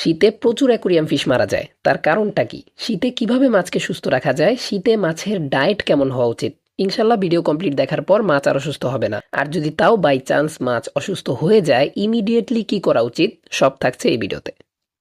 শীতে প্রচুর aquarium fish মারা যায়। তার কারণটা কি? শীতে কীভাবে মাছকে সুস্থ রাখা যায়? শীতে মাছের ডায়েট কেমন হওয়া উচিত? ইনশাল্লাহ ভিডিও কমপ্লিট দেখার পর মাছ আর অসুস্থ হবে না। আর যদি তাও বাই চান্স মাছ অসুস্থ হয়ে যায়, ইমিডিয়েটলি কি করা উচিত? সব থাকছে এই ভিডিওতে।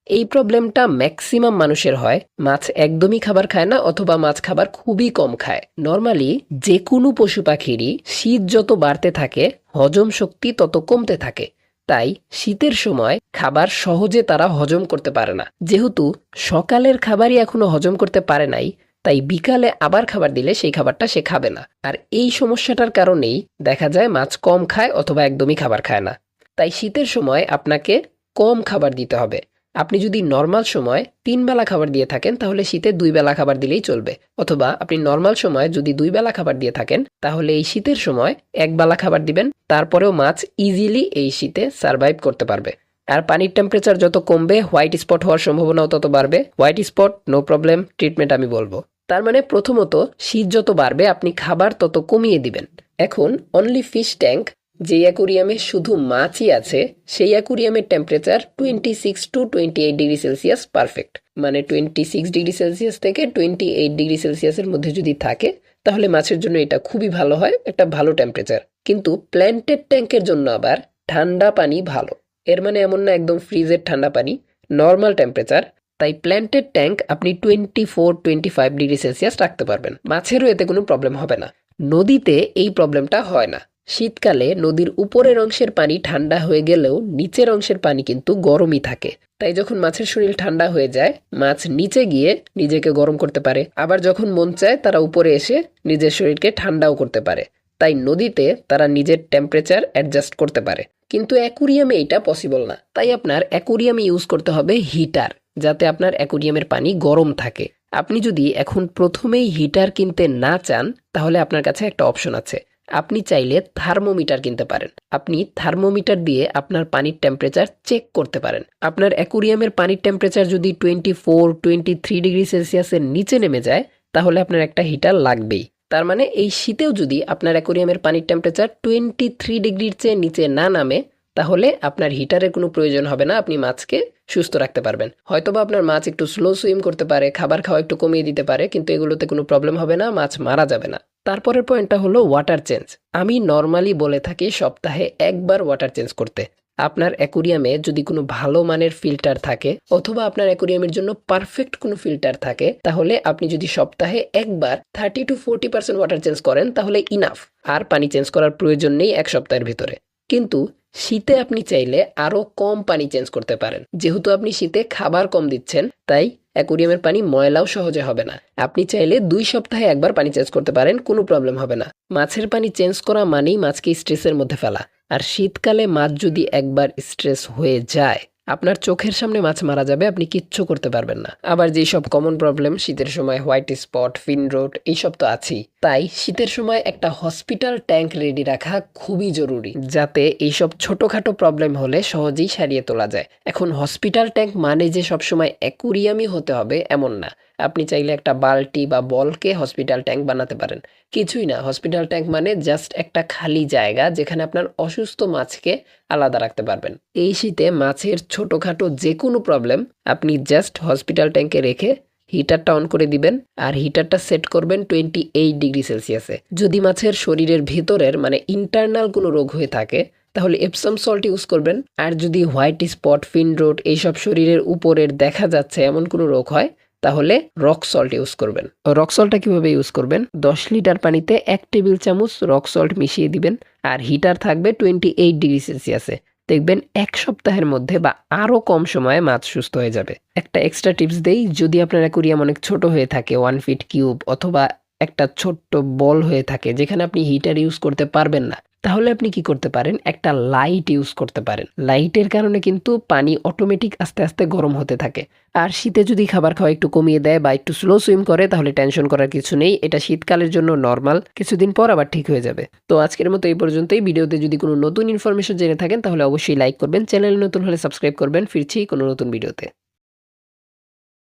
এই প্রবলেমটা ম্যাক্সিমাম মানুষের হয়। মাছ একদমই খাবার খায় না, অথবা মাছ খাবার খুবই কম খায়। নর্মালি যে কোনো পশু পাখিরই শীত যত বাড়তে থাকে, হজম শক্তি তত কমতে থাকে। তাই শীতের সময় খাবার সহজে তারা হজম করতে পারে না। যেহেতু সকালের খাবারই এখনও হজম করতে পারে নাই, তাই বিকালে আবার খাবার দিলে সেই খাবারটা সে খাবে না। আর এই সমস্যাটার কারণেই দেখা যায় মাছ কম খায় অথবা একদমই খাবার খায় না। তাই শীতের সময় আপনাকে কম খাবার দিতে হবে। আপনি যদি নর্মাল সময় তিন বেলা খাবার দিয়ে থাকেন, তাহলে শীতে দুই বেলা খাবার দিলেই চলবে। অথবা আপনি নর্মাল সময় যদি দুই বেলা খাবার দিয়ে থাকেন, তাহলে এই শীতের সময় এক বেলা খাবার দিবেন, তারপরেও মাছ ইজিলি এই শীতে সার্ভাইভ করতে পারবে। আর পানির টেম্পারেচার যত কমবে হোয়াইট স্পট হওয়ার সম্ভাবনাও তত বাড়বে। White spot no problem treatment আমি বলব। তার মানে প্রথমত, শীত যত বাড়বে, আপনি খাবার তত কমিয়ে দিবেন। এখন অনলি ফিশ ট্যাঙ্ক যে অ্যাকুরিয়ামে শুধু মাছই আছে, সেই অ্যাকুরিয়ামের temperature twenty six to twenty eight degree Celsius perfect মানে টোয়েন্টি সিক্স ডিগ্রি সেলসিয়াস থেকে টোয়েন্টি এইট ডিগ্রি সেলসিয়াসের মধ্যে যদি থাকে, তাহলে মাছের জন্য এটা খুবই ভালো হয়, একটা ভালো টেম্পারেচার কিন্তু প্ল্যান্টেড ট্যাঙ্কের জন্য আবার ঠান্ডা পানি ভালো। এর মানে এমন না একদম ফ্রিজের ঠান্ডা পানি নর্মাল টেম্পারেচার তাই প্ল্যান্টেড ট্যাঙ্ক আপনি twenty four twenty five degree Celsius রাখতে পারবেন। মাছেরও এতে কোনো প্রবলেম হবে না। নদীতে এই প্রবলেমটা হয় না। শীতকালে নদীর উপরের অংশের পানি ঠান্ডা হয়ে গেলেও নিচের অংশের পানি কিন্তু গরমই থাকে। তাই যখন মাছের শরীর ঠান্ডা হয়ে যায়, মাছ নিচে গিয়ে নিজেকে গরম করতে পারে। আবার যখন মন চায়, তারা উপরে এসে নিজের শরীরকে ঠান্ডাও করতে পারে। তাই নদীতে তারা নিজের টেম্পারেচার অ্যাডজাস্ট করতে পারে। কিন্তু অ্যাকুরিয়ামে এটা পসিবল না। তাই আপনার অ্যাকুরিয়ামে ইউজ করতে হবে হিটার যাতে আপনার অ্যাকুরিয়ামের পানি গরম থাকে। আপনি যদি এখন প্রথমেই হিটার কিনতে না চান, তাহলে আপনার কাছে একটা অপশন আছে। আপনি চাইলে থার্মোমিটার কিনতে পারেন। আপনি থার্মোমিটার দিয়ে আপনার পানির টেম্পারেচার চেক করতে পারেন। আপনার অ্যাকুরিয়ামের পানির টেম্পারেচার যদি twenty four twenty three degree সেলসিয়াসের নিচে নেমে যায়, তাহলে আপনার একটা হিটার লাগবেই। তার মানে এই শীতেও যদি আপনার অ্যাকুরিয়ামের পানির টেম্পারেচার টোয়েন্টি থ্রি ডিগ্রির চেয়ে নিচে না নামে, তাহলে আপনার হিটারের কোনো প্রয়োজন হবে না, আপনি মাছকে সুস্থ রাখতে পারবেন। হয়তোবা আপনার মাছ একটু স্লো সুইম করতে পারে, খাবার খাওয়া একটু কমিয়ে দিতে পারে, কিন্তু এগুলোতে কোনো প্রবলেম হবে না, মাছ মারা যাবে না। তারপরের পয়েন্টটা হলো ওয়াটার চেঞ্জ আমি নর্মালি বলে থাকি সপ্তাহে একবার ওয়াটার চেঞ্জ করতে। আপনার অ্যাকুরিয়ামে যদি কোনো ভালো মানের ফিল্টার থাকে, অথবা আপনার অ্যাকুরিয়ামের জন্য পারফেক্ট কোনো ফিল্টার থাকে, তাহলে আপনি যদি সপ্তাহে একবার thirty to forty percent water change করেন, তাহলে ইনাফ আর পানি চেঞ্জ করার প্রয়োজন নেই এক সপ্তাহের ভিতরে। কিন্তু শীতে আপনি চাইলে আরও কম পানি চেঞ্জ করতে পারেন। যেহেতু আপনি শীতে খাবার কম দিচ্ছেন, তাই অ্যাকুরিয়ামের পানি ময়লাও সহজে হবে না। আপনি চাইলে দুই সপ্তাহে একবার পানি চেঞ্জ করতে পারেন, কোনো প্রবলেম হবে না। মাছের পানি চেঞ্জ করা মানেই মাছকে স্ট্রেসের মধ্যে ফেলা। আর শীতকালে মাছ যদি একবার স্ট্রেস হয়ে যায় আপনার চোখের সামনে মাছ মারা যাবে, আপনি কিচ্ছু করতে পারবেন না। আবার যেই সব কমন প্রবলেম শীতের সময় হোয়াইট স্পট ফিন রোড এইসব তো আছেই। তাই শীতের সময় একটা হসপিটাল ট্যাঙ্ক রেডি রাখা খুবই জরুরি, যাতে এইসব ছোটখাটো প্রবলেম হলে সহজেই সারিয়ে তোলা যায়। এখন হসপিটাল ট্যাঙ্ক মানে যে সবসময় অ্যাকুরিয়ামই হতে হবে, এমন না। আপনি চাইলে একটা বালতি বা বলকে হসপিটাল ট্যাঙ্ক বানাতে পারেন। কিছুই না হসপিটাল ট্যাঙ্ক মানে জাস্ট একটা খালি জায়গা যেখানে আপনার অসুস্থ মাছকে আলাদা রাখতে পারবেন। এই শীতে মাছের ছোটোখাটো যে কোনো প্রবলেম আপনি জাস্ট হসপিটাল ট্যাঙ্কে রেখে হিটারটা অন করে দিবেন আর হিটারটা সেট করবেন টোয়েন্টি এইট ডিগ্রি সেলসিয়াসে যদি মাছের শরীরের ভেতরের মানে ইন্টারনাল কোনো রোগ হয়ে থাকে, তাহলে এপসাম সল্ট ইউজ করবেন। আর যদি হোয়াইট স্পট ফিন রোড এইসব শরীরের উপরের দেখা যাচ্ছে এমন কোনো রোগ হয় তাহলে রক সল্ট ইউজ করবেন। রক সল্টটা কীভাবে ইউজ করবেন? দশ লিটার পানিতে এক টেবিল চামচ রক সল্ট মিশিয়ে দিবেন। আর হিটার থাকবে টোয়েন্টি এইট ডিগ্রি সেলসিয়াসে দেখবেন এক সপ্তাহের মধ্যে বা আরও কম সময়ে মাছ সুস্থ হয়ে যাবে। একটা এক্সট্রা টিপস দেই, যদি আপনার অ্যাকুরিয়াম অনেক ছোট হয়ে থাকে ওয়ান ফিট কিউব অথবা একটা ছোট্ট বল হয়ে থাকে, যেখানে আপনি হিটার ইউজ করতে পারবেন না তাহলে আপনি কি করতে পারেন? একটা লাইট ইউজ করতে পারেন। লাইটের কারণে কিন্তু পানি অটোমেটিক আস্তে আস্তে গরম হতে থাকে। আর শীতে যদি খাবার খাওয়া একটু কমিয়ে দেয় বা একটু স্লো সুইম করে, তাহলে টেনশন করার কিছু নেই। এটা শীতকালের জন্য নর্মাল কিছুদিন পর আবার ঠিক হয়ে যাবে। তো আজকের মতো এই পর্যন্তই। ভিডিওতে যদি কোনো নতুন ইনফরমেশন জেনে থাকেন, তাহলে অবশ্যই লাইক করবেন। চ্যানেল নতুন হলে সাবস্ক্রাইব করবেন। ফিরছি কোনো নতুন ভিডিওতে।